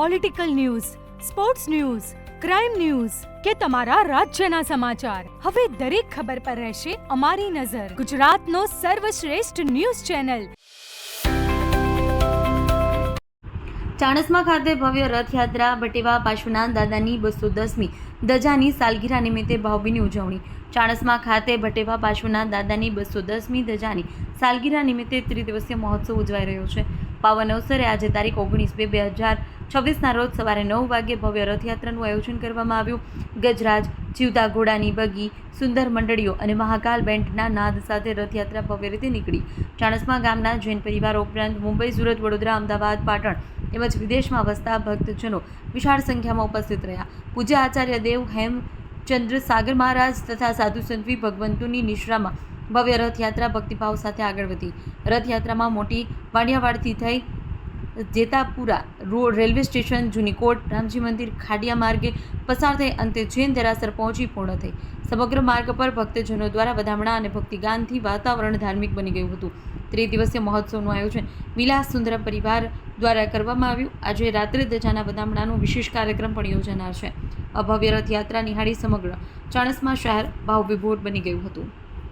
Political news sports news crime news કે તમારા રાજ્યના સમાચાર. હવે દરેક ખબર પર રહેશે અમારી નજર. ગુજરાતનો સર્વશ્રેષ્ઠ ન્યૂઝ ચેનલ. ચાણસ્મા ખાતે ભવ્ય રથયાત્રા બટેવા પાર્શ્વનાથ દાદાની બસો દસમી ધજાની સાલગીરા નિમિત્તે ભાવભીની ઉજવણી. ચાણસ્મા ખાતે ભટેવા પાર્શ્વનાથ દાદાની બસો દસમી ધજાની સાલગીરા નિમિત્તે ત્રિદિવસીય મહોત્સવ ઉજવાઈ રહ્યો છે. પાવન અવસરે આજે તારીખ ઓગણીસ બે બે હજાર છવ્વીસના રોજ સવારે નવ વાગ્યે ભવ્ય રથયાત્રાનું આયોજન કરવામાં આવ્યું. ગજરાજ જીવતા ઘોડાની બગી, સુંદર મંડળીઓ અને મહાકાલ બેન્ડના નાદ સાથે રથયાત્રા ભવ્ય રીતે નીકળી. ચાણસ્મા ગામના જૈન પરિવાર ઉપરાંત મુંબઈ, સુરત, વડોદરા, અમદાવાદ, પાટણ તેમજ વિદેશમાં વસતા ભક્તજનો વિશાળ સંખ્યામાં ઉપસ્થિત રહ્યા. પૂજ્ય આચાર્ય દેવ હેમચંદ્ર સાગર મહારાજ તથા સાધુ સંતવી ભગવંતોની નિશ્રામાં ભવ્ય રથયાત્રા ભક્તિભાવ સાથે આગળ વધી. રથયાત્રામાં મોટી વાડિયાવાડથી થઈ Jetapura road railway station Junikot Ramji મંદિર, ખાડિયા માર્ગે પસાર થઈ અંતે જૈન દેરાસર પહોંચી પૂર્ણ થઈ. સમગ્ર માર્ગ પર ભક્તજનો દ્વારા વધામણા અને ભક્તિગાનથી વાતાવરણ ધાર્મિક બની ગયું હતું. ત્રિદિવસીય મહોત્સવનું આયોજન વિલાસ સુંદર પરિવાર દ્વારા કરવામાં આવ્યું. આજે રાત્રે ધજાના વધામણાનો વિશેષ કાર્યક્રમ પણ યોજાનાર છે. અભવ્ય રથયાત્રા નિહાળી સમગ્ર ચાણસમાં શહેર ભાવવિભોર બની ગયું હતું.